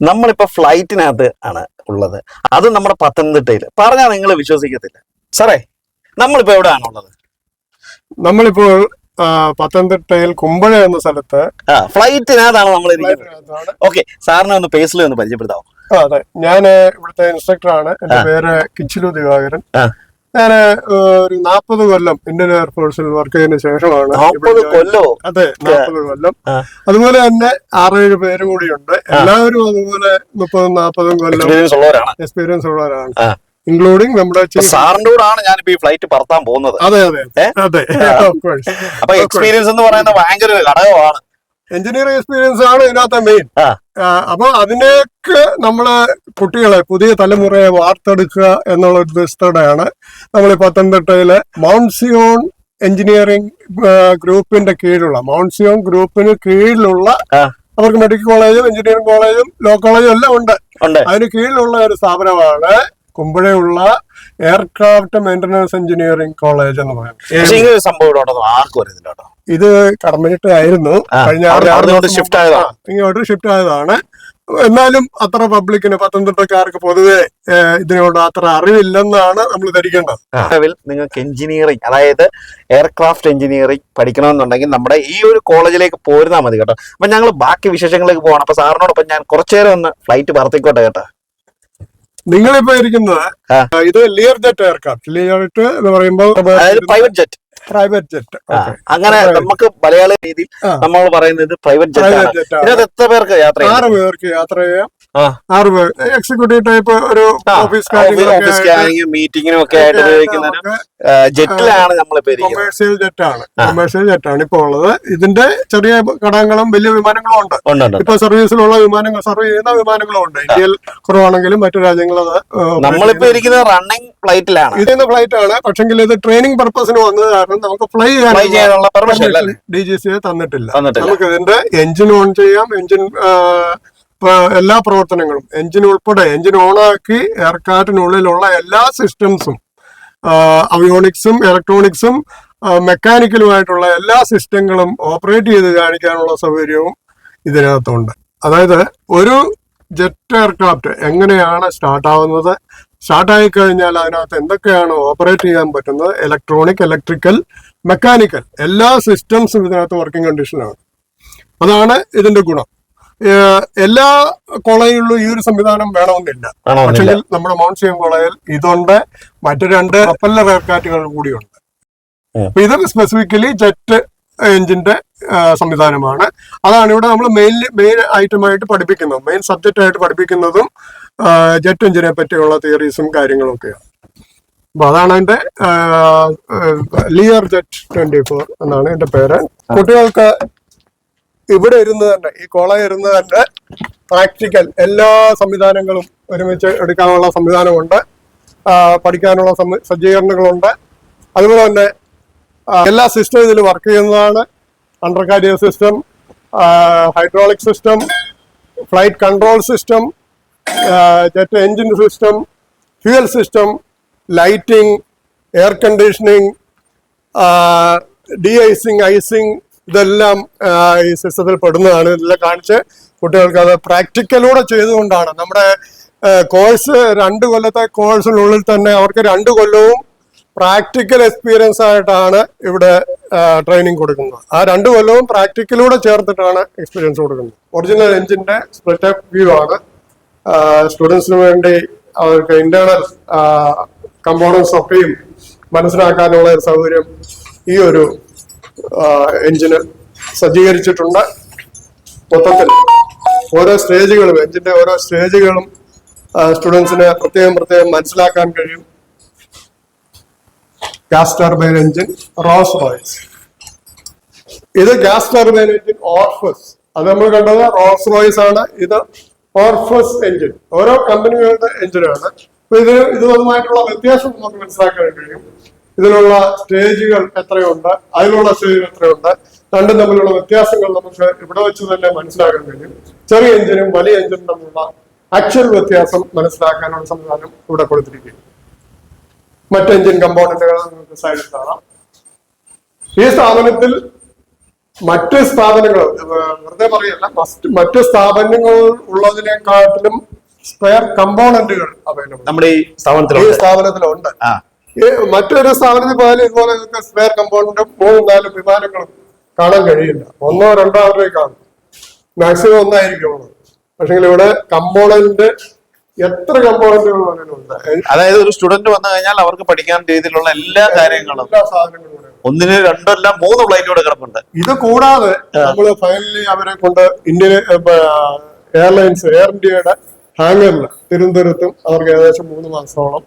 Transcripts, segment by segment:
നമ്മളിപ്പോ ഫ്ലൈറ്റിനകത്ത് ആണ് ഉള്ളത്. അത് നമ്മുടെ പത്തനംതിട്ടയിൽ പറഞ്ഞാൽ നിങ്ങൾ വിശ്വസിക്കത്തില്ല. സാറേ നമ്മളിപ്പോൾ എവിടെയാണ് ഉള്ളത്? നമ്മളിപ്പോൾ പത്തനംതിട്ടയിൽ കുമ്പഴ എന്ന സ്ഥലത്ത് ആ ഫ്ലൈറ്റിനകത്താണ് നമ്മൾ ഇരിക്കുന്നത്. ഓക്കെ സാറിനെ ഒന്ന് പേഴ്സണലി ഒന്ന് പരിചയപ്പെടുത്താമോ അതെ. ഞാൻ ഇവിടുത്തെ ഇൻസ്ട്രക്ടറാണ്. എന്റെ. പേര് കിച്ചിലു ദിവാകരൻ. ഞാൻ ഒരു നാൽപ്പത് കൊല്ലം ഇന്ത്യൻ എയർഫോഴ്സിൽ വർക്ക് ചെയ്തതിനു ശേഷമാണ് അതെ നാൽപ്പത് കൊല്ലം. അതുപോലെ തന്നെ ആറേഴ് പേര് കൂടിയുണ്ട്. എല്ലാവരും അതുപോലെ മുപ്പതും നാൽപ്പതും കൊല്ലം എക്സ്പീരിയൻസ് ഉള്ളവരാണ്. ഇൻക്ലൂഡിംഗ് നമ്മുടെ സാറിന്റെ കൂടെ ആണ് ഞാനിപ്പോ ഈ ഫ്ലൈറ്റ് പറത്താൻ പോകുന്നത്. അതെ അതെ. അതെ. അപ്പൊ എക്സ്പീരിയൻസ് എന്ന് പറയുന്നത് ഭയങ്കര ഒരു ഘടകമാണ്. എഞ്ചിനീയറിംഗ് എക്സ്പീരിയൻസ് ആണ് ഇതിനകത്ത് മെയിൻ. അപ്പൊ അതിനേക്ക് നമ്മൾ കുട്ടികളെ പുതിയ തലമുറയെ വാർത്തെടുക്കുക എന്നുള്ള ഉദ്ദേശത്തോടെയാണ് നമ്മൾ ഈ പത്തനംതിട്ടയിലെ മൗണ്ട് സിയോൺ എഞ്ചിനീയറിംഗ് ഗ്രൂപ്പിന്റെ കീഴിലുള്ള മൗണ്ട് സിയോൺ ഗ്രൂപ്പിന് കീഴിലുള്ള അവർക്ക് മെഡിക്കൽ കോളേജും എഞ്ചിനീയറിംഗ് കോളേജും ലോ കോളേജും എല്ലാം ഉണ്ട്. അതിന് കീഴിലുള്ള ഒരു സ്ഥാപനമാണ് കുമ്പഴയുള്ള എയർക്രാഫ്റ്റ് മെയിന്റനൻസ് എഞ്ചിനീയറിംഗ് കോളേജ് എന്ന് പറയുന്നത്. ആർക്കും അറിയത്തില്ല കേട്ടോ. ഇത് കടമ്പനിട്ട് ആയിരുന്നു കഴിഞ്ഞ ഷിഫ്റ്റ് ആയതാണ് ഇങ്ങോട്ട് ഷിഫ്റ്റ് ആയതാണ്. എന്നാലും അത്ര പബ്ലിക്കിന് പത്തനംതിട്ടക്കാർക്ക് പൊതുവെ ഇതിനോട് അത്ര അറിവില്ലെന്നാണ് നമ്മൾ ധരിക്കേണ്ടത്. അറിവിൽ നിങ്ങൾക്ക് എഞ്ചിനീയറിംഗ് അതായത് എയർക്രാഫ്റ്റ് എഞ്ചിനീയറിംഗ് പഠിക്കണമെന്നുണ്ടെങ്കിൽ നമ്മുടെ ഈ ഒരു കോളേജിലേക്ക് പോരുന്നാൽ മതി കേട്ടോ. അപ്പൊ ഞങ്ങൾ ബാക്കി വിശേഷങ്ങളിലേക്ക് പോകണം. അപ്പൊ സാറിനോടൊപ്പം ഞാൻ കുറച്ചു നേരം ഒന്ന് ഫ്ലൈറ്റ് പറത്തിക്കോട്ടെ കേട്ടോ. നിങ്ങളിപ്പോ ഇരിക്കുന്നത് ഇത് Lear jet aircraft Lear jet എന്ന് പറയുമ്പോൾ പ്രൈവറ്റ് ജെറ്റ് പ്രൈവറ്റ് ജെറ്റ് അങ്ങനെ നമുക്ക് മലയാള രീതിയിൽ നമ്മൾ പറയുന്നത് പ്രൈവറ്റ് ജെറ്റ് ഇതിനകത്ത് എത്ര പേർക്ക് യാത്ര ആറ് പേർക്ക് യാത്ര ചെയ്യാം. ആറ് പേർ എക്സിക്യൂട്ടീവ് ടൈപ്പ് ഒരു ഓഫീസ് ഓഫീസ് മീറ്റിങ്ങിനും ഒക്കെ ആയിട്ട് ഉപയോഗിക്കുന്ന ജെറ്റിലാണ് നമ്മളിപ്പോ കൊമേഴ്സ്യൽ ജെറ്റാണ് കൊമേഴ്സ്യൽ ജെറ്റാണ് ഇപ്പോൾ ഉള്ളത്. ഇതിന്റെ ചെറിയ ഘടകങ്ങളും വലിയ വിമാനങ്ങളും ഉണ്ട്. ഇപ്പൊ സർവീസിലുള്ള വിമാനങ്ങൾ സർവ് ചെയ്യുന്ന വിമാനങ്ങളും ഉണ്ട്. ഇന്ത്യയിൽ കുറവാണെങ്കിലും മറ്റു രാജ്യങ്ങളത് നമ്മളിപ്പോ ഇരിക്കുന്ന റണ്ണിംഗ് ഫ്ലൈറ്റിലാണ് ഇതിന്റെ ഫ്ലൈറ്റ് ആണ്. പക്ഷെങ്കിൽ ഇത് ട്രെയിനിങ് പർപ്പസിന് വന്നത് കാരണം നമുക്ക് ഫ്ലൈ ചെയ്യാനുള്ള പെർമിഷൻ ഡി ജി സി തന്നിട്ടില്ല. നമുക്ക് ഇതിന്റെ എഞ്ചിൻ ഓൺ ചെയ്യാം. എഞ്ചിൻ എല്ലാ പ്രവർത്തനങ്ങളും എഞ്ചിൻ ഉൾപ്പെടെ എഞ്ചിൻ ഓണാക്കി എയർക്രാഫ്റ്റിനുള്ളിലുള്ള എല്ലാ സിസ്റ്റംസും അവിയോണിക്സും ഇലക്ട്രോണിക്സും മെക്കാനിക്കലുമായിട്ടുള്ള എല്ലാ സിസ്റ്റങ്ങളും ഓപ്പറേറ്റ് ചെയ്ത് കാണിക്കാനുള്ള സൗകര്യവും ഇതിനകത്തുണ്ട്. അതായത് ഒരു ജെറ്റ് എയർക്രാഫ്റ്റ് എങ്ങനെയാണ് സ്റ്റാർട്ടാവുന്നത് സ്റ്റാർട്ടായി കഴിഞ്ഞാൽ അതിനകത്ത് എന്തൊക്കെയാണ് ഓപ്പറേറ്റ് ചെയ്യാൻ പറ്റുന്നത്? ഇലക്ട്രോണിക് ഇലക്ട്രിക്കൽ മെക്കാനിക്കൽ എല്ലാ സിസ്റ്റംസും ഇതിനകത്ത് വർക്കിംഗ് കണ്ടീഷനാണ് അതാണ് ഇതിന്റെ ഗുണം. എല്ലാ കോളേജിലും ഈ ഒരു സംവിധാനം വേണമെന്നില്ല. പക്ഷേ നമ്മുടെ മൗണ്ട് സിയം കോളേജിൽ ഇതുണ്ട് മറ്റു രണ്ട് പ്രൊപ്പല്ലർ എയർക്രാഫ്റ്റുകൾ കൂടിയുണ്ട്. അപ്പൊ ഇത് സ്പെസിഫിക്കലി ജെറ്റ് എഞ്ചിന്റെ സംവിധാനമാണ്. അതാണ് ഇവിടെ നമ്മൾ മെയിൻ മെയിൻ ഐറ്റമായിട്ട് പഠിപ്പിക്കുന്നത്. മെയിൻ സബ്ജക്റ്റ് ആയിട്ട് പഠിപ്പിക്കുന്നതും ജെറ്റ് എഞ്ചിനെ പറ്റിയുള്ള തിയറീസും കാര്യങ്ങളും ഒക്കെയാണ്. അപ്പൊ അതാണ് എന്റെ ലിയർ ജെറ്റ് ട്വന്റി ഫോർ എന്നാണ് എന്റെ പേര്. കുട്ടികൾക്ക് ഇവിടെ ഇരുന്ന് തന്നെ ഈ കോളേജ് ഇരുന്ന് തന്നെ പ്രാക്ടിക്കൽ എല്ലാ സംവിധാനങ്ങളും ഒരുമിച്ച് എടുക്കാനുള്ള സംവിധാനമുണ്ട്. പഠിക്കാനുള്ള സജ്ജീകരണങ്ങളുണ്ട്. അതുപോലെ തന്നെ എല്ലാ സിസ്റ്റം ഇതിൽ വർക്ക് ചെയ്യുന്നതാണ്. Undercarriage system hydraulic system flight control system jet engine system fuel system lighting air conditioning deicing icing ഇതെല്ലാം ഈ സിസ്റ്റത്തിൽ പെടുന്നതാണ്. ഇതെല്ലാം കാണിച്ച് കുട്ടികൾക്ക് അത് പ്രാക്ടിക്കലൂടെ ചെയ്തുകൊണ്ടാണ്. നമ്മുടെ കോഴ്സ് രണ്ട് കൊല്ലത്തെ കോഴ്സിനുള്ളിൽ തന്നെ അവർക്ക് രണ്ട് കൊല്ലവും പ്രാക്ടിക്കൽ എക്സ്പീരിയൻസ് ആയിട്ടാണ് ഇവിടെ ട്രെയിനിങ് കൊടുക്കുന്നത്. ആ രണ്ട് കൊല്ലവും പ്രാക്ടിക്കലൂടെ ചേർത്തിട്ടാണ് എക്സ്പീരിയൻസ് കൊടുക്കുന്നത്. ഒറിജിനൽ എഞ്ചിന്റെ സ്പ്ലിറ്റ് വ്യൂ ആണ്. സ്റ്റുഡൻസിന് വേണ്ടി അവർക്ക് ഇന്റേണൽ കമ്പോണൻസ് ഒക്കെയും മനസ്സിലാക്കാനുള്ള സൗകര്യം ഈ ഒരു എഞ്ചിന് സജ്ജീകരിച്ചിട്ടുണ്ട്. മൊത്തത്തിൽ ഓരോ സ്റ്റേജുകളും എഞ്ചിന്റെ ഓരോ സ്റ്റേജുകളും സ്റ്റുഡൻസിന് പ്രത്യേകം പ്രത്യേകം മനസ്സിലാക്കാൻ കഴിയും. Gas turbine engine Rolls Royce ഇത് ഗ്യാസ് ടർബൈൻ എഞ്ചിൻ ഓർഫസ് അത് നമ്മൾ കണ്ടത് റോസ് റോയ്സ് ആണ്. ഇത് ഓർഫസ് എഞ്ചിൻ ഓരോ കമ്പനികളുടെ എഞ്ചിനാണ് അപ്പൊ ഇത് ഇതുമായിട്ടുള്ള വ്യത്യാസം നമുക്ക് മനസ്സിലാക്കാൻ കഴിയും. ഇതിലുള്ള സ്റ്റേജുകൾ എത്രയുണ്ട്? അതിലുള്ള സ്റ്റേജുകൾ എത്രയുണ്ട്? രണ്ടും തമ്മിലുള്ള വ്യത്യാസങ്ങൾ നമുക്ക് ഇവിടെ വെച്ച് തന്നെ മനസ്സിലാക്കാൻ കഴിയും. ചെറിയ എഞ്ചിനും വലിയ എഞ്ചിനും തമ്മിലുള്ള ആക്ച്വൽ വ്യത്യാസം മനസ്സിലാക്കാനുള്ള സംവിധാനം ഇവിടെ കൊടുത്തിരിക്കും മറ്റ് എഞ്ചിൻ കമ്പോണന്റുകൾ നിങ്ങൾക്ക് സൈഡിൽ കാണാം. ഈ സ്ഥാപനത്തിൽ മറ്റ് സ്ഥാപനങ്ങൾ വെറുതെ പറയല്ല മറ്റ് മറ്റ് സ്ഥാപനങ്ങൾ ഉള്ളതിനെക്കാട്ടിലും സ്പെയർ കമ്പോണന്റുകൾ അവൈലബിൾ നമ്മുടെ ഈ സ്ഥാപനത്തിലുണ്ട്. മറ്റൊരു സ്ഥാപനത്തിൽ പോയാലും ഇതുപോലെ നിങ്ങൾക്ക് സ്പെയർ കമ്പോണന്റും മൂന്നും നാലും വിമാനങ്ങളും കാണാൻ കഴിയില്ല. ഒന്നോ രണ്ടോ അവരുടെ കാണും മാക്സിമം ഒന്നായിരിക്കും പക്ഷെങ്കിൽ പക്ഷേ ഇവിടെ കമ്പോണന്റ് എത്ര കമ്പോളന്റുകൾ അതായത് ഒരു സ്റ്റുഡന്റ് വന്നു കഴിഞ്ഞാൽ അവർക്ക് പഠിക്കാൻ രീതിയിലുള്ള എല്ലാ കാര്യങ്ങളും. ഒന്നിന് രണ്ടല്ല മൂന്ന് ഫ്ലൈറ്റ് കൂടെ കിടപ്പുണ്ട്. ഇത് കൂടാതെ നമ്മൾ ഫൈനലി അവരെ കൊണ്ട് ഇന്ത്യൻ എയർലൈൻസ് എയർ ഇന്ത്യയുടെ ഹാങ്ങറിൽ തിരുവനന്തപുരത്തും അവർക്ക് ഏകദേശം മൂന്ന് മാസത്തോളം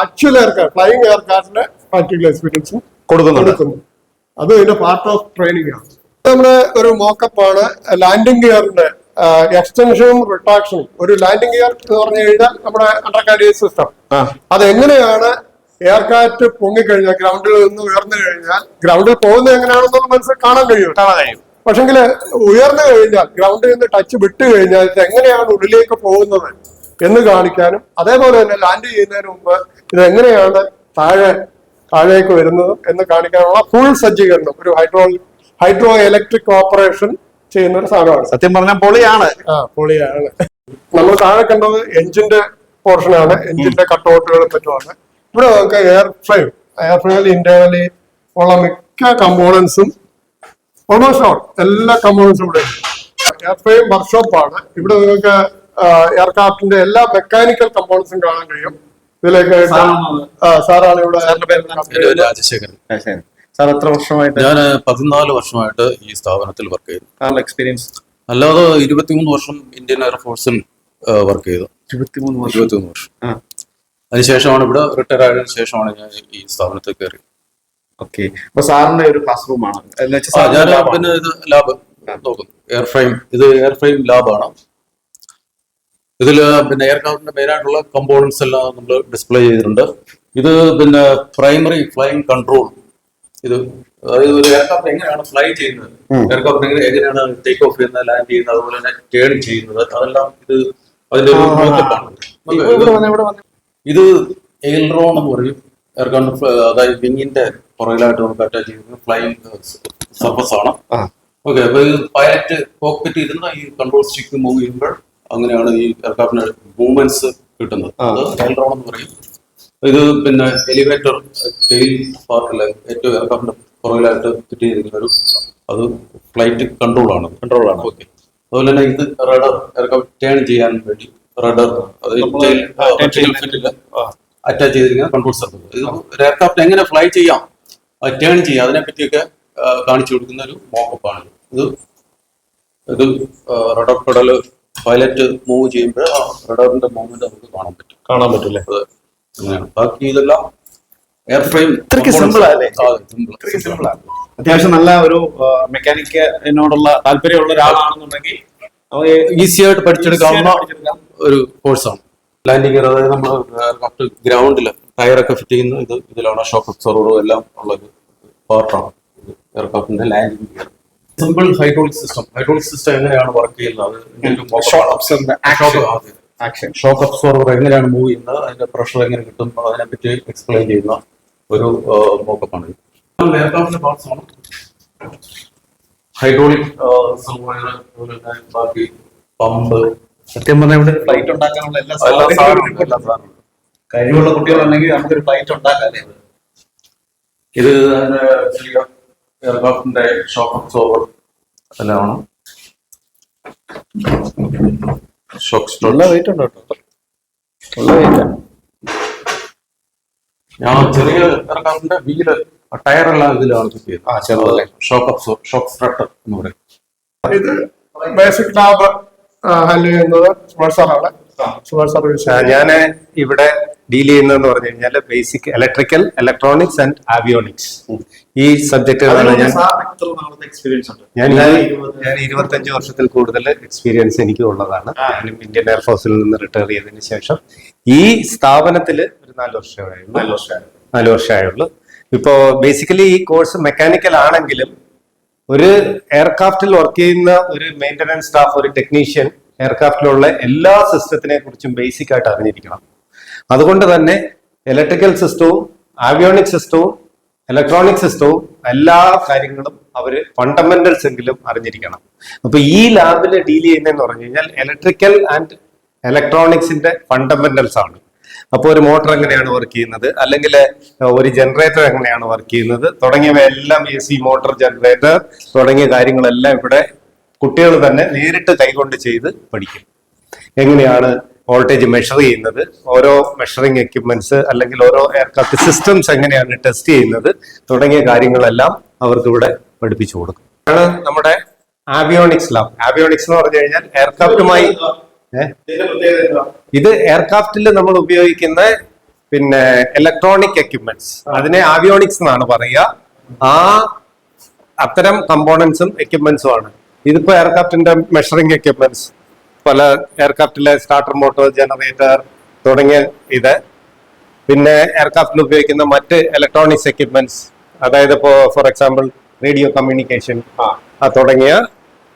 ആക്ച്വൽ എയർക്രാഫ്റ്റ് ഫ്ലൈയിങ് എയർക്രാഫ്റ്റിന്റെ പ്രാക്ടിക്കൽ എക്സ്പീരിയൻസും കൊടുക്കുന്നു അത് ഇതിന്റെ പാർട്ട് ഓഫ് ട്രെയിനിങ് ആണ്. നമ്മുടെ ഒരു മോക്കപ്പ് ആണ്. ലാൻഡിംഗ് ഗിയറിന്റെ എക്സ്റ്റൻഷനും റിട്രാക്ഷനും ഒരു ലാൻഡിംഗ് ഗിയർ എന്ന് പറഞ്ഞു കഴിഞ്ഞാൽ നമ്മുടെ അണ്ടർ കാരിയേജ് സിസ്റ്റം അത് അതെങ്ങനെയാണ് എയർകാറ്റ് പൊങ്ങിക്കഴിഞ്ഞാൽ ഗ്രൗണ്ടിൽ നിന്ന് ഉയർന്നു കഴിഞ്ഞാൽ ഗ്രൗണ്ടിൽ പോകുന്നത് എങ്ങനെയാണെന്നുള്ള മനസ്സിൽ കാണാൻ കഴിയും. കാണാൻ കഴിയും. പക്ഷെങ്കിൽ ഉയർന്നു കഴിഞ്ഞാൽ ഗ്രൗണ്ടിൽ നിന്ന് ടച്ച് വിട്ട് കഴിഞ്ഞാൽ എങ്ങനെയാണ് ഉള്ളിലേക്ക് പോകുന്നത്? എന്ന് കാണിക്കാനും അതേപോലെ തന്നെ ലാൻഡ് ചെയ്യുന്നതിന് മുമ്പ് ഇത് എങ്ങനെയാണ് താഴെ താഴേക്ക് വരുന്നത് എന്ന് കാണിക്കാനുള്ള ഫുൾ സജ്ജീകരണം ഒരു ഹൈഡ്രോ ഹൈഡ്രോ ഇലക്ട്രിക് ഓപ്പറേഷൻ ചെയ്യുന്ന ഒരു സാധനമാണ്. സത്യം പറഞ്ഞാൽ പൊളിയാണ്. ആ പൊളിയാണ്. നമ്മൾ താഴെ കണ്ടത് എഞ്ചിന്റെ പോർഷനാണ് എഞ്ചിന്റെ കട്ടൗട്ടുകളെ പറ്റുമാണ് ഇവിടെ നമുക്ക് എയർ ഫ്രെയിം എയർ ഫ്രെയിമിൽ ഇന്റേണലി ഉള്ള മിക്ക കമ്പോണൻസും ഓൾമോസ്റ്റ് ഓൾ എല്ലാ കമ്പോണൻസും ഇവിടെ എയർ ഫ്രെയിം വർക്ക്ഷോപ്പാണ് ഇവിടെ നിങ്ങൾക്ക് എയർക്രാഫ്റ്റിന്റെ എല്ലാ മെക്കാനിക്കൽ കമ്പോണൻസും കാണാൻ കഴിയും. ഇതിലേക്ക് ആ, സാറാണ് ഇവിടെ രാജശേഖരൻ. സാർ എത്ര വർഷമായിട്ട്? ഞാൻ പതിനാല് വർഷമായിട്ട് ഈ സ്ഥാപനത്തിൽ വർക്ക് ചെയ്തു. സാറിന്റെ എക്സ്പീരിയൻസ് അല്ലാതെ ഇരുപത്തിമൂന്ന് വർഷം ഇന്ത്യൻ എയർഫോഴ്സിൽ വർക്ക് ചെയ്തു. ഇരുപത്തിമൂന്ന് വർഷം? ഇരുപത്തിമൂന്ന് വർഷം. അതിനുശേഷമാണ് ഇവിടെ റിട്ടയർ ആയതിനു ശേഷമാണ് ഞാൻ ഈ സ്ഥാപനത്തിൽ കയറി ഓക്കെ അപ്പൊ സാറിന്റെ ഒരു ക്ലാസ് റൂം ആണ്. ഞാൻ പിന്നെ ഇത് ലാബ് നോക്കുന്നു. എയർ ഫ്രെയിം ഇത് എയർ ഫ്രെയിം ലാബാണ് ഇതിൽ പിന്നെ എയർക്രാഫ്റ്റിന്റെ മെയിനായിട്ടുള്ള കമ്പോണൻസ് എല്ലാം നമ്മൾ ഡിസ്പ്ലേ ചെയ്തിട്ടുണ്ട്. ഇത് പിന്നെ പ്രൈമറി ഫ്ലൈയിങ് കൺട്രോൾ ഇത് അതായത് ഒരു എയർക്രാഫ്റ്റ് എങ്ങനെയാണ് ഫ്ലൈ ചെയ്യുന്നത്? എയർക്രാഫ്റ്റ് എങ്ങനെ എങ്ങനെയാണ് ടേക്ക് ഓഫ് ചെയ്യുന്നത് ലാൻഡ് ചെയ്യുന്നത് അതുപോലെ തന്നെ ടേൺ ചെയ്യുന്നത്? അതെല്ലാം ഇത് അതിന്റെ ഒരു നോക്കപ്പാണ് വന്ന് ഇത് എയിൽറോൺ എന്ന് പറയും. എയർക്രാഫ്റ്റ് അതായത് വിങ്ങിന്റെ പുറകിലായിട്ട് നമുക്ക് അറ്റാച്ച് ചെയ്യുന്നത് ഫ്ലൈയിങ് സർഫസ് ആണ്. ഓക്കെ അപ്പൊ ഇത് പൈലറ്റ് കോക്പിറ്റ് ഇരുന്ന ഈ കൺട്രോൾ സ്റ്റിക്ക് മൂവ് ചെയ്യുമ്പോൾ അങ്ങനെയാണ് ഈ എയർക്രാഫ്റ്റിന് മൂവ്മെന്റ്സ് കിട്ടുന്നത്. അത് എന്ന് പറയും. ഇത് പിന്നെ എലിവേറ്റർ ടെയിൽ പാർട്ടിലെ ഏറ്റവും എയർക്രാഫ്റ്റിന്റെ പുറകിലായിട്ട് ഫിറ്റ് ചെയ്തിരിക്കുന്ന ഒരു അത് ഫ്ലൈറ്റ് കൺട്രോൾ ആണ്. കൺട്രോൾ ആണ്. ഓക്കെ അതുപോലെ തന്നെ ഇത് റഡർ എയർക്രാഫ്റ്റ് ടേൺ ചെയ്യാൻ വേണ്ടി റഡർ അത്. അറ്റാച്ച് ചെയ്തിരിക്കുന്ന കൺട്രോൾ സർഫസ് ഇത് എയർക്രാഫ്റ്റ് എങ്ങനെ ഫ്ലൈ ചെയ്യാം ടേൺ ചെയ്യാം അതിനെ പറ്റിയൊക്കെ ആ, കാണിച്ചു കൊടുക്കുന്ന ഒരു മോക്കപ്പാണ് ഇത് ഇത് റഡർ പെഡൽ പൈലറ്റ് മൂവ് ചെയ്യുമ്പോൾ ആ റഡറിന്റെ മൂവ്മെന്റ് നമുക്ക് കാണാൻ പറ്റും. കാണാൻ പറ്റില്ലേ? അത് അങ്ങനെയാണ്. ബാക്കി ഇതെല്ലാം എയർ ഫ്രെയിം ഇത്രയ്ക്ക് simple ആ അല്ലേ? സിമ്പിൾ അത്യാവശ്യം നല്ല ഒരു മെക്കാനിക്കിനോടുള്ള താല്പര്യമുള്ള ഒരാളാണെന്നുണ്ടെങ്കിൽ നമുക്ക് ഈസി ആയിട്ട് പഠിച്ചെടുക്കാവുന്ന പഠിച്ചെടുക്കാം. ഒരു കോഴ്സാണ് ലാൻഡിംഗ് ഗിയർ അതായത് നമ്മൾ കറക്റ്റ് ഗ്രൗണ്ടിൽ ടയറൊക്കെ ഫിറ്റ് ചെയ്യുന്ന ഇത് ഇതിലാണ് ഷോക്ക് അബ്സർവറും എല്ലാം ഉള്ളത്. പാർട്ടാണ് എയർക്രാഫ്റ്റിന്റെ landing gear simple hydraulic system hydraulic system എങ്ങനെയാണ് വർക്ക് ചെയ്യുന്നത്? ഷോക്ക് അബ്സോർവർ എങ്ങനെയാണ് മൂവ് ചെയ്യുന്നത്? അതിന്റെ പ്രഷർ എങ്ങനെ കിട്ടും? അതിനെ പറ്റി എക്സ്പ്ലെയിൻ ചെയ്യുന്ന ഒരു മോക്കപ്പാണ് ഹൈഡ്രോളിക് ബാക്കി പമ്പ് സത്യം പറഞ്ഞാൽ ഇവിടെ ഫ്ലൈറ്റ് ഉണ്ടാക്കാനുള്ള എല്ലാ സാധനങ്ങളും കഴിവുള്ള കുട്ടികളുണ്ടെങ്കിൽ നമുക്കൊരു ഫ്ലൈറ്റ് ഉണ്ടാക്കാൻ? ഇത് എയർക്രാഫ്റ്റിന്റെ ഷോക്ക് അബ്സോർവർ എല്ലാമാണ് ഷോക്ക് വെയിറ്റ് ഉണ്ട് കേട്ടോ നല്ല വെയിറ്റ് ഞാൻ ചെറിയ എയർക്രാഫ്റ്റിന്റെ വീൽ ടയർ എല്ലാം ഇതിലാണ് ഫിറ്റ് ആ, ചെറുതല്ലേ? ഷോക്ക് അബ്സോർ ഷോക്ക് സ്ട്രട്ടർ എന്ന് പറയും. ഇത് ബേസിക് ലാബ് ഹാൻഡിൽ ചെയ്യുന്നത് സുഭാഷ് സാർ വിളിച്ചു ഞാൻ ഇവിടെ ഡീൽ ചെയ്യുന്നതെന്ന് പറഞ്ഞു കഴിഞ്ഞാൽ basic electrical electronics and avionics ഈ സബ്ജക്റ്റുകളാണ് ഞാൻ ഞാൻ ഞാൻ ഇരുപത്തഞ്ച് വർഷത്തിൽ കൂടുതൽ എക്സ്പീരിയൻസ് എനിക്ക് ഉള്ളതാണ്. ഞാനും ഇന്ത്യൻ എയർഫോഴ്സിൽ നിന്ന് റിട്ടയർ ചെയ്തതിന് ശേഷം. ഈ സ്ഥാപനത്തിൽ ഒരു നാല് വർഷമായുള്ളൂ നാല് വർഷമായി. നാല് വർഷമായുള്ളൂ ഇപ്പോ ബേസിക്കലി ഈ കോഴ്സ് മെക്കാനിക്കൽ ആണെങ്കിലും ഒരു എയർക്രാഫ്റ്റിൽ വർക്ക് ചെയ്യുന്ന ഒരു മെയിന്റനൻസ് സ്റ്റാഫ് ഒരു ടെക്നീഷ്യൻ എയർക്രാഫ്റ്റിലുള്ള എല്ലാ സിസ്റ്റത്തിനെ കുറിച്ചും ബേസിക് ആയിട്ട് അറിഞ്ഞിരിക്കണം. അതുകൊണ്ട് തന്നെ ഇലക്ട്രിക്കൽ സിസ്റ്റവും ആവിയോണിക് സിസ്റ്റവും ഇലക്ട്രോണിക് സിസ്റ്റവും എല്ലാ കാര്യങ്ങളും അവർ ഫണ്ടമെന്റൽസ് എങ്കിലും അറിഞ്ഞിരിക്കണം. അപ്പൊ ഈ ലാബിൽ ഡീൽ ചെയ്യുന്നതെന്ന് പറഞ്ഞു കഴിഞ്ഞാൽ ഇലക്ട്രിക്കൽ ആൻഡ് ഇലക്ട്രോണിക്സിന്റെ ഫണ്ടമെന്റൽസ് ആണ്. അപ്പോൾ ഒരു മോട്ടർ എങ്ങനെയാണ് വർക്ക് ചെയ്യുന്നത്? അല്ലെങ്കിൽ ഒരു ജനറേറ്റർ എങ്ങനെയാണ് വർക്ക് ചെയ്യുന്നത്? തുടങ്ങിയവയെല്ലാം എ സി മോട്ടോർ ജനറേറ്റർ തുടങ്ങിയ കാര്യങ്ങളെല്ലാം ഇവിടെ കുട്ടികൾ തന്നെ നേരിട്ട് കൈകൊണ്ട് ചെയ്ത് പഠിക്കും. എങ്ങനെയാണ് വോൾട്ടേജ് മെഷർ ചെയ്യുന്നത്? ഓരോ മെഷറിംഗ് എക്യുപ്മെന്റ്സ് അല്ലെങ്കിൽ ഓരോ എയർക്രാഫ്റ്റ് സിസ്റ്റംസ് എങ്ങനെയാണ് ടെസ്റ്റ് ചെയ്യുന്നത്? തുടങ്ങിയ കാര്യങ്ങളെല്ലാം അവർക്ക് ഇവിടെ പഠിപ്പിച്ചു കൊടുക്കും. ആണ് നമ്മുടെ ആവിയോണിക്സ് ലാബ് ആവിയോണിക്സ് എന്ന് പറഞ്ഞു കഴിഞ്ഞാൽ എയർക്രാഫ്റ്റുമായി ഇത് എയർക്രാഫ്റ്റിൽ നമ്മൾ ഉപയോഗിക്കുന്ന പിന്നെ ഇലക്ട്രോണിക് എക്യുപ്മെന്റ്സ് അതിനെ ആവിയോണിക്സ് എന്നാണ് പറയുക. ആ അത്തരം കമ്പോണൻസും എക്യുപ്മെന്റ്സും ആണ്. ഇതിപ്പോ എയർക്രാഫ്റ്റിന്റെ മെഷറിംഗ് എക്യുപ്മെന്റ്സ് പല എയർക്രാഫ്റ്റിലെ സ്റ്റാർട്ടർ മോട്ടോർ ജനറേറ്റർ തുടങ്ങിയ ഇത്. പിന്നെ എയർക്രാഫ്റ്റിൽ ഉപയോഗിക്കുന്ന മറ്റ് ഇലക്ട്രോണിക്സ് എക്യുപ്മെന്റ്സ് അതായത് ഇപ്പോ ഫോർ എക്സാമ്പിൾ റേഡിയോ കമ്മ്യൂണിക്കേഷൻ തുടങ്ങിയ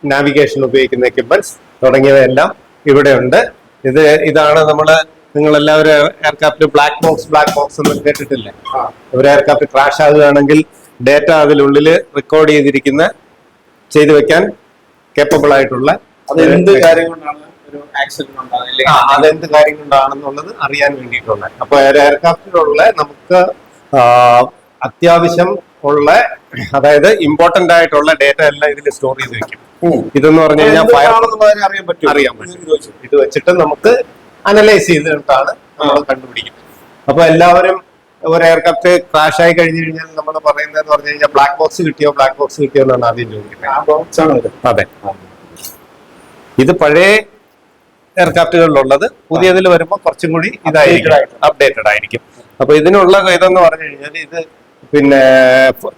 നാവിഗേഷൻ ഉപയോഗിക്കുന്ന എക്യുപ്മെന്റ്സ് തുടങ്ങിയവയെല്ലാം ഇവിടെ ഉണ്ട്. ഇത് ഇതാണ് നമ്മൾ നിങ്ങൾ എല്ലാവരും aircraft black box black box എന്ന് കേട്ടിട്ടില്ലേ ഒരു എയർക്രാഫ്റ്റ് ക്രാഷ് ആകുകയാണെങ്കിൽ ഡേറ്റ അതിനുള്ളിൽ റെക്കോർഡ് ചെയ്തിരിക്കുന്ന ചെയ്തു വെക്കാൻ കേപ്പബിൾ ആയിട്ടുള്ള അതെന്ത് കാര്യം കൊണ്ടാണ് ഒരു ആക്സിഡന്റ് ഉണ്ടാകുന്നത്? അതെന്ത് കാര്യം കൊണ്ടാണെന്നുള്ളത് അറിയാൻ വേണ്ടിയിട്ടുള്ള. അപ്പൊ എയർക്രാഫ്റ്റിലുള്ള നമുക്ക് അത്യാവശ്യം ഉള്ള അതായത് ഇമ്പോർട്ടന്റ് ആയിട്ടുള്ള ഡേറ്റ എല്ലാം ഇതിൽ സ്റ്റോർ ചെയ്ത് വെക്കും. ഇതെന്ന് പറഞ്ഞു കഴിഞ്ഞാൽ ഫയർ അറിയാൻ പറ്റും? അറിയാൻ പറ്റും. ഇത് വെച്ചിട്ട് നമുക്ക് അനലൈസ് ചെയ്തിട്ടാണ് നമ്മൾ കണ്ടുപിടിക്കുന്നത്. അപ്പൊ എല്ലാവരും ഒരു എയർക്രാഫ്റ്റ് ക്രാഷ് ആയി കഴിഞ്ഞു കഴിഞ്ഞാൽ നമ്മൾ പറയുന്നത് പറഞ്ഞു കഴിഞ്ഞാൽ ബ്ലാക്ക് ബോക്സ് കിട്ടിയോ ബ്ലാക്ക് ബോക്സ് കിട്ടിയോ എന്നാണ് ആദ്യം ചോദിക്കുന്നത്. അതെ. ഇത് പഴയ എയർക്രാഫ്റ്റുകളിലുള്ളത് പുതിയതിൽ വരുമ്പോൾ കുറച്ചും കൂടി ഇതായിരിക്കും. അപ്ഡേറ്റഡ് ആയിരിക്കും. അപ്പൊ ഇതിനുള്ള ഇതെന്ന് പറഞ്ഞു കഴിഞ്ഞാൽ ഇത് പിന്നെ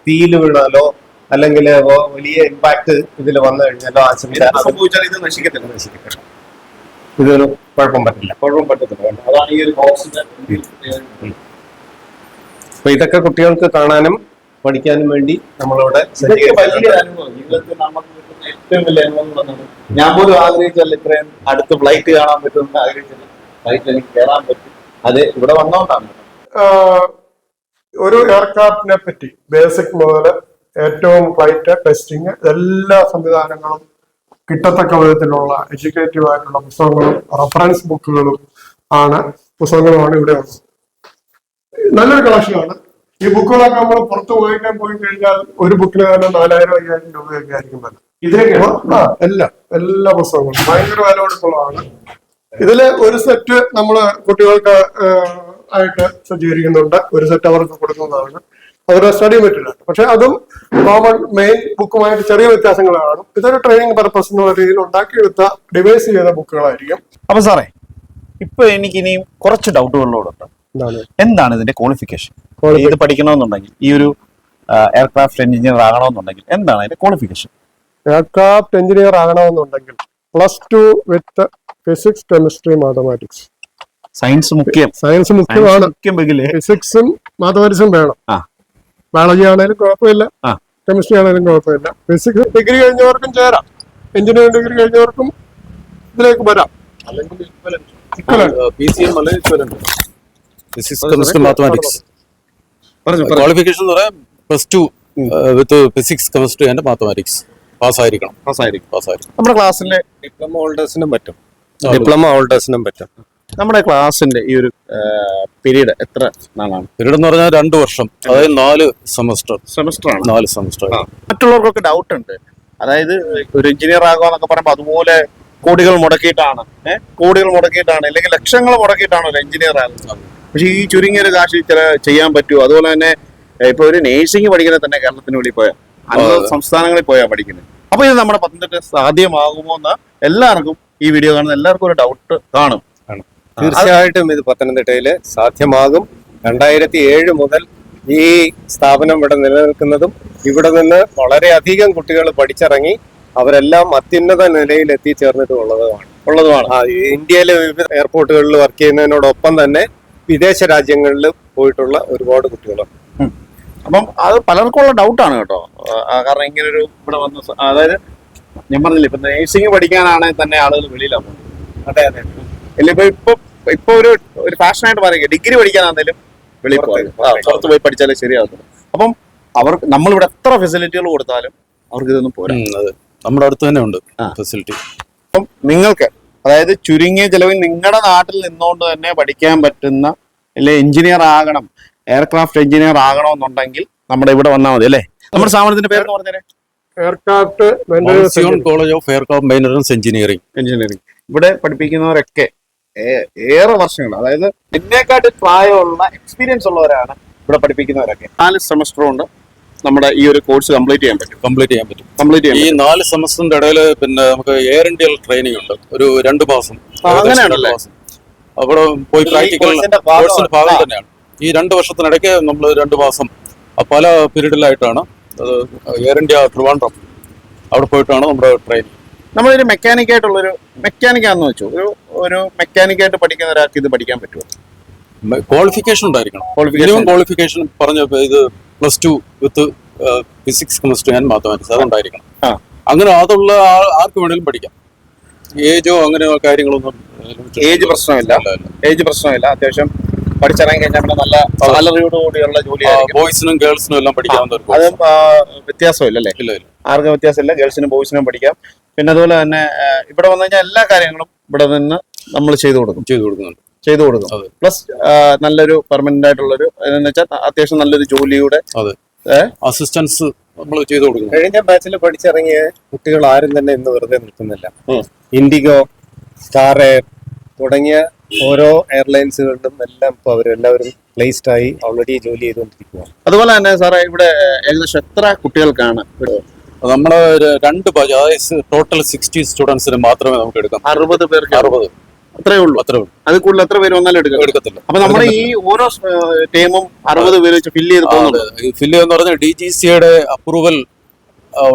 തീയിൽ വീണാലോ അല്ലെങ്കിൽ വലിയ ഇമ്പാക്ട് ഇതിൽ വന്നു കഴിഞ്ഞാലോ ആ സംഭവിച്ചാൽ ഇത് നശിക്കത്തില്ല. നശിക്കത്തില്ല. ഇതൊരു കുഴപ്പം പറ്റില്ല. കുഴപ്പം പറ്റത്തില്ല. അതാണ് ഈ ഒരു ബോക്സിന്റെ അപ്പൊ ഇതൊക്കെ കുട്ടികൾക്ക് കാണാനും പഠിക്കാനും വേണ്ടി നമ്മളിവിടെ വലിയ ഏറ്റവും അനുഭവം ഞാൻ പോലും ആഗ്രഹിച്ചല്ല ഇത്രയും അടുത്ത് ഫ്ലൈറ്റ് കാണാൻ പറ്റുമെന്ന് ആഗ്രഹിച്ചത്. ഫ്ലൈറ്റിൽ എനിക്ക് കയറാൻ പറ്റും. അത് ഇവിടെ വന്നോണ്ടാണ്. ഒരു എയർക്രാഫ്റ്റിനെ പറ്റി ബേസിക് മുതൽ ഏറ്റവും ഫ്ലൈറ്റ് ടെസ്റ്റിംഗ് എല്ലാ സംവിധാനങ്ങളും കിട്ടത്തക്ക വിധത്തിലുള്ള എഡ്യൂക്കേറ്റീവ് ആയിട്ടുള്ള പുസ്തകങ്ങളും റഫറൻസ് ബുക്കുകളും ആണ് പുസ്തകങ്ങളുമാണ് ഇവിടെ ഉള്ളത്. നല്ലൊരു കളക്ഷനാണ് ഈ ബുക്കുകളൊക്കെ നമ്മൾ പുറത്ത് വാങ്ങിക്കാൻ പോയി കഴിഞ്ഞാൽ ഒരു ബുക്കിന് തന്നെ നാലായിരം അയ്യായിരം രൂപയൊക്കെ ആയിരിക്കും വില. ഇതിലൊക്കെ ആ എല്ലാം എല്ലാ പുസ്തകങ്ങളും. ഭയങ്കര വില കൊടുക്കുള്ളതാണ് ഇതിൽ ഒരു സെറ്റ് നമ്മൾ കുട്ടികൾക്ക് ആയിട്ട് സജ്ജീകരിക്കുന്നുണ്ട്. ഒരു സെറ്റ് അവർക്ക് കൊടുക്കുന്നതാണ്. അവരുടെ സ്റ്റഡി മെറ്റീരിയൽ പക്ഷെ അതും കോമൺ മെയിൻ ബുക്കുമായിട്ട് ചെറിയ വ്യത്യാസങ്ങൾ കാണും ഇതൊരു ട്രെയിനിങ് പർപ്പസ് എന്നുള്ള രീതിയിൽ ഉണ്ടാക്കിയെടുത്ത ഡിവൈസ് ചെയ്ത ബുക്കുകളായിരിക്കും അപ്പൊ സാറേ ഇപ്പൊ എനിക്ക് ഇനിയും കുറച്ച് ഡൗട്ടുകളിലോടുണ്ട് എന്താണ്? ഇതിന്റെ ക്വാളിഫിക്കേഷൻ. ഇത് പഠിക്കണമെന്നുണ്ടെങ്കിൽ ഈ ഒരു എയർക്രാഫ്റ്റ് എഞ്ചിനീയർ ആകണമെന്നുണ്ടെങ്കിൽ എന്താണ് അതിന്റെ qualification aircraft engineer ആകണമെന്നുണ്ടെങ്കിൽ plus two with physics chemistry mathematics science മുഖ്യം. സയൻസ് മുഖ്യമാണ്. മുഖ്യം ഫിസിക്സും മാത്തമാറ്റിക്സും വേണം. ആ. ബയോളജി ആണെങ്കിലും കുഴപ്പമില്ല. കെമിസ്ട്രി ആണെങ്കിലും കുഴപ്പമില്ല. ഫിസിക്സ് ഡിഗ്രി കഴിഞ്ഞവർക്കും ചേരാം. എഞ്ചിനീയറിംഗ് ഡിഗ്രി കഴിഞ്ഞവർക്കും ഇതിലേക്ക് വരാം. അല്ലെങ്കിൽ ഫിസിക്സ് കെമിസ്ട്രി മാത്തമാറ്റിക്സ് ക്വാളിഫിക്കേഷൻ എന്ന് പറയാൻ plus two with physics chemistry and mathematics പാസ്സായിരിക്കണം പാസ്സായിരിക്കും പാസ്സായിരിക്കണം നമ്മുടെ ക്ലാസ്സിലെ ഡിപ്ലോമ ഹോൾഡേഴ്സിനും പറ്റും. ഡിപ്ലോമ ഹോൾഡേഴ്സിനും പറ്റും. നമ്മുടെ ക്ലാസ്സിന്റെ ഈ ഒരു പീരീഡ് എത്ര നാളാണ്? പീരീഡ് എന്ന് പറഞ്ഞാൽ രണ്ട് വർഷം. അതായത് നാല് സെമസ്റ്റർ സെമസ്റ്റർ ആണ്. നാല് സെമസ്റ്റർ മറ്റുള്ളവർക്കൊക്കെ ഡൗട്ട് ഉണ്ട്. അതായത് ഒരു എഞ്ചിനീയർ ആകുക എന്നൊക്കെ പറയുമ്പോൾ അതുപോലെ കോടികൾ മുടക്കിയിട്ടാണ്. കോടികൾ മുടക്കിയിട്ടാണ്. അല്ലെങ്കിൽ ലക്ഷങ്ങൾ മുടക്കിയിട്ടാണ് ഒരു എഞ്ചിനീയർ ആകുന്നത്. പക്ഷെ ഈ ചുരുങ്ങിയ ഒരു കാശിൽ ചില ചെയ്യാൻ പറ്റുമോ അതുപോലെ തന്നെ ഇപ്പോൾ ഇപ്പൊ ഒരു നേഴ്സിംഗ് പഠിക്കുന്ന തന്നെ കേരളത്തിന് വെളിയിൽ പോയാൽ അതെ. സംസ്ഥാനങ്ങളിൽ പോയാൽ പഠിക്കുന്നത്. അപ്പൊ ഇത് നമ്മുടെ പത്തനംതിട്ട സാധ്യമാകുമോ എന്ന് എല്ലാവർക്കും ഈ വീഡിയോ കാണുന്ന എല്ലാവർക്കും ഒരു ഡൗട്ട് കാണും. തീർച്ചയായിട്ടും ഇത് പത്തനംതിട്ടയിൽ സാധ്യമാകും. രണ്ടായിരത്തി ഏഴ് മുതൽ ഈ സ്ഥാപനം ഇവിടെ നിലനിൽക്കുന്നതും ഇവിടെ നിന്ന് വളരെയധികം കുട്ടികൾ പഠിച്ചിറങ്ങി അവരെല്ലാം അത്യുന്നത നിലയിൽ എത്തിച്ചേർന്നിട്ടുള്ളതുമാണ് ഉള്ളതുമാണ്. ഇന്ത്യയിലെ വിവിധ എയർപോർട്ടുകളിൽ വർക്ക് ചെയ്യുന്നതിനോടൊപ്പം തന്നെ വിദേശ രാജ്യങ്ങളിൽ പോയിട്ടുള്ള ഒരുപാട് കുട്ടികളാണ്. അപ്പം അത് പലർക്കും ഉള്ള ഡൗട്ടാണ് കേട്ടോ. കാരണം ഇങ്ങനെ ഒരു ഇവിടെ വന്ന അതായത് ഞാൻ പറഞ്ഞില്ല ഇപ്പൊ നേഴ്സിംഗ് പഠിക്കാനാണെങ്കിൽ തന്നെ ആളുകൾ വെളിയിലാണ് പോകുന്നത്. അതെ അതെ. ഇല്ല ഇപ്പൊ ഇപ്പൊ ഇപ്പൊ ഒരു ഒരു ഫാഷനായിട്ട് പറയുക ഡിഗ്രി പഠിക്കാനാണെങ്കിലും വെളിയിൽ ആ, പുറത്ത് പോയി പഠിച്ചാലേ ശരിയാകത്തുള്ളൂ അപ്പം അവർക്ക് നമ്മളിവിടെ എത്ര ഫെസിലിറ്റികൾ കൊടുത്താലും അവർക്ക് ഇതൊന്നും പോരാ. നമ്മുടെ അടുത്ത് തന്നെ ഉണ്ട് ഫെസിലിറ്റി. അപ്പം നിങ്ങൾക്ക് അതായത് ചുരുങ്ങിയ ചിലവിൽ നിങ്ങളുടെ നാട്ടിൽ നിന്നുകൊണ്ട് തന്നെ പഠിക്കാൻ പറ്റുന്ന അല്ലെ എഞ്ചിനീയർ ആകണം എയർക്രാഫ്റ്റ് എഞ്ചിനീയർ ആകണമെന്നുണ്ടെങ്കിൽ നമ്മുടെ ഇവിടെ വന്നാൽ മതി അല്ലേ? നമ്മുടെ സ്ഥാപനത്തിന്റെ പേര് പറഞ്ഞേ aircraft maintenance college of aircraft maintenance engineering engineering ഇവിടെ പഠിപ്പിക്കുന്നവരൊക്കെ ഏ- ഏറെ വർഷങ്ങൾ അതായത് എന്നെക്കാട്ടിൽ പ്രായമുള്ള എക്സ്പീരിയൻസ് ഉള്ളവരാണ് ഇവിടെ പഠിപ്പിക്കുന്നവരൊക്കെ. നാല് സെമസ്റ്ററും കൊണ്ട് നമ്മുടെ ഈ ഒരു കോഴ്സ് കംപ്ലീറ്റ് ചെയ്യാൻ പറ്റും. കംപ്ലീറ്റ് ചെയ്യാൻ പറ്റും. കംപ്ലീറ്റ് ചെയ്യാൻ ഈ നാല് സെമസ്റ്ററിന്റെ ഇടയിൽ പിന്നെ നമുക്ക് എയർ ഇന്ത്യൽ ട്രെയിനിങ് ഉണ്ട്. ഒരു രണ്ട് മാസം. അങ്ങനെയാണല്ലേ? അവിടെ പോയി പ്രാക്ടിക്കൽ കോഴ്സിന്റെ ഭാഗം തന്നെയാണ്. ഈ രണ്ട് വർഷത്തിനിടയ്ക്ക് നമ്മൾ രണ്ട് മാസം പല പീരീഡിലായിട്ടാണ് എയർ ഇന്ത്യ ട്രിവാൻഡ്രം അവിടെ പോയിട്ടാണ് നമ്മുടെ ട്രെയിനിങ് നമ്മളൊരു മെക്കാനിക് ആയിട്ടുള്ളൊരു മെക്കാനിക് ആണെന്ന് വെച്ചു. ഒരു ഒരു മെക്കാനിക് ആയിട്ട് പഠിക്കുന്ന ഒരാൾക്ക് ഇത് പഠിക്കാൻ പറ്റുമോ? ക്വാളിഫിക്കേഷൻ ഉണ്ടായിരിക്കണം. മിനിമം ക്വാളിഫിക്കേഷൻ പറഞ്ഞ ഇത് plus two with physics chemistry and mathematics അതുണ്ടായിരിക്കണം. ഉണ്ടായിരിക്കണം അങ്ങനെ അതുള്ള ആർക്ക് വേണേലും പഠിക്കാം. ഏജോ അങ്ങനെ കാര്യങ്ങളൊന്നും ഏജ് പ്രശ്നമില്ല. ഏജ് പ്രശ്നമില്ല. അത്യാവശ്യം പഠിച്ചിറങ്ങി കഴിഞ്ഞാൽ പിന്നെ നല്ല സാലറിയോട് കൂടിയുള്ള ജോലി ബോയ്സിനും ഗേൾസിനും എല്ലാം പഠിക്കാവുന്ന അത് course. വ്യത്യാസമില്ല അല്ലേ ഇല്ല ഇല്ല. ആർക്കും വ്യത്യാസമില്ല. ഗേൾസിനും ബോയ്സിനും പഠിക്കാം. പിന്നെ അതുപോലെ തന്നെ ഇവിടെ വന്നു കഴിഞ്ഞാൽ എല്ലാ കാര്യങ്ങളും ഇവിടെ നിന്ന് നമ്മൾ ചെയ്തു കൊടുക്കും. ചെയ്തു കൊടുക്കുന്നുണ്ട്. ചെയ്തു കൊടുക്കും. പ്ലസ് നല്ലൊരു പെർമനന്റ് ആയിട്ടുള്ളൊരു എന്ന് വെച്ചാൽ അത്യാവശ്യം നല്ലൊരു ജോലിയുടെ അതെ. അസിസ്റ്റൻസ് നമ്മൾ ചെയ്തു കൊടുക്കുന്നു കഴിഞ്ഞ ബാച്ചിൽ പഠിച്ചിറങ്ങിയ കുട്ടികൾ ആരും തന്നെ ഇന്ന് വെറുതെ നിൽക്കുന്നില്ല. ഇൻഡിഗോ സ്റ്റാർ എയർ തുടങ്ങിയ ഓരോ എയർലൈൻസുകളിലും എല്ലാം ഇപ്പോൾ അവരെല്ലാവരും പ്ലേസ്ഡ് ആയി ഓൾറെഡി ജോലി ചെയ്തുകൊണ്ടിരിക്കുകയാണ് അതുപോലെ തന്നെ സാറേ ഇവിടെ ഏകദേശം എത്ര കുട്ടികൾക്കാണ് ഒരു രണ്ട് ബാച്ച് അതായത് ടോട്ടൽ സിക്സ്റ്റി സ്റ്റുഡൻസിന് മാത്രമേ നമുക്ക് എടുക്കാം അറുപത് പേർക്ക്. അറുപത്. അത്രേ ഉള്ളൂ. അത്രേ ഉള്ളൂ. അത് കൂടുതൽ എത്ര പേര് വന്നാലും എടുക്കാം എടുക്കത്തില്ല. അപ്പൊ നമ്മുടെ ഈ ഓരോ ടീമും അറുപത് പേര് വെച്ച് ഫില്ല് ചെയ്ത് പോകുന്നുണ്ട്. ഫില്ല് എന്ന് പറഞ്ഞാൽ ഡി ജി സിയുടെ അപ്രൂവൽ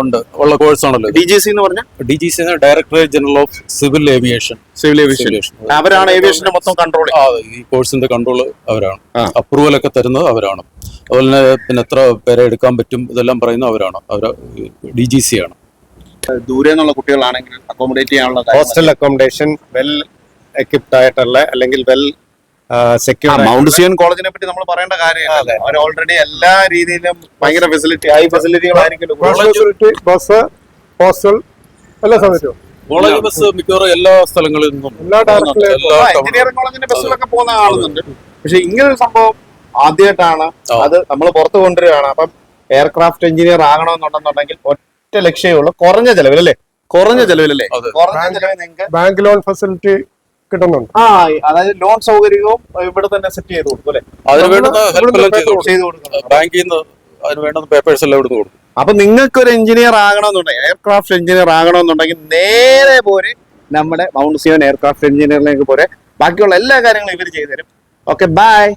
ഉണ്ട്. ഉള്ള കോഴ്സ് ആണല്ലോ ഡി ജി സി എന്ന് പറഞ്ഞാൽ D G C directorate general of civil aviation civil aviation അവരാണ് ഏവിയേഷന്റെ മൊത്തം കൺട്രോൾ ആ, ഈ കോഴ്സിന്റെ കൺട്രോൾ അവരാണ്. അപ്രൂവൽ ഒക്കെ തരുന്നത് അവരാണ്. അതുപോലെ തന്നെ പിന്നെ എത്ര പേരെ എടുക്കാൻ പറ്റും ഇതെല്ലാം പറയുന്നത് അവരാണ്. അവർ ഡി ജി സി ആണ്. ദൂരെ നിന്നുള്ള കുട്ടികളാണെങ്കിൽ അക്കോമഡേറ്റ് ചെയ്യാനുള്ള ഹോസ്റ്റൽ അക്കോമഡേഷൻ വെൽ എക്വിപ്ഡ് ആയിട്ടുള്ള അല്ലെങ്കിൽ വെൽ സെക്യൂർ മൗണ്ട് സിയൻ കോളേജിനെ പറ്റി നമ്മൾ പറയേണ്ട കാര്യമില്ല. അവർ ഓൾറെഡി എല്ലാ രീതിയിലും ഭയങ്കര ഫെസിലിറ്റി ഹൈ ഫെസിലിറ്റികളായിരിക്കും ഫെസിലിറ്റി ബസ് ഹോസ്റ്റൽ എല്ലാ സമയത്തും. കോളേജ് ബസ് മിക്കവാറും എല്ലാ സ്ഥലങ്ങളിൽ നിന്നും എല്ലാ എഞ്ചിനീയറിംഗ് കോളേജിന്റെ ബസ്സുകളൊക്കെ പോകുന്ന കാണുന്നുണ്ട് പക്ഷെ ഇങ്ങനൊരു സംഭവം ആദ്യമായിട്ടാണ് അത് നമ്മൾ പുറത്ത് കൊണ്ടുവരികയാണ്. അപ്പം എയർക്രാഫ്റ്റ് എഞ്ചിനീയർ ആകണമെന്നുണ്ടെന്നുണ്ടെങ്കിൽ ഒറ്റ ലക്ഷ്യമേ ഉള്ളൂ. കുറഞ്ഞ ചെലവിൽ അല്ലേ കുറഞ്ഞ ചെലവിലല്ലേ? അതെ. കുറഞ്ഞ ചെലവിൽ നിങ്ങൾക്ക് ബാങ്ക് ലോൺ ഫെസിലിറ്റി കിട്ടുന്നുണ്ട്. ആ അതായത് ലോൺ സൗകര്യവും ഇവിടെ തന്നെ സെറ്റ് ചെയ്ത് കൊടുക്കും അല്ലേ? അതിന് വേണ്ടുന്ന ഹെൽപ്പ് എല്ലാം ചെയ്തു കൊടുക്കും. ചെയ്ത് കൊടുക്കും ബാങ്കിൽ നിന്ന് അതിന് വേണ്ടുന്ന പേപ്പേഴ്സ് എല്ലാം ഇവിടുന്ന് കൊടുക്കും. അപ്പൊ നിങ്ങൾക്ക് ഒരു എഞ്ചിനീയർ ആകണമെന്നുണ്ടെങ്കിൽ എയർക്രാഫ്റ്റ് എഞ്ചിനീയർ ആകണമെന്നുണ്ടെങ്കിൽ നേരെ പോരെ നമ്മുടെ മൗണ്ട് സിയോൻ എയർക്രാഫ്റ്റ് എഞ്ചിനീയറിലേക്ക് പോരെ. ബാക്കിയുള്ള എല്ലാ കാര്യങ്ങളും ഇവർ ചെയ്തു തരും ഓക്കെ ബൈ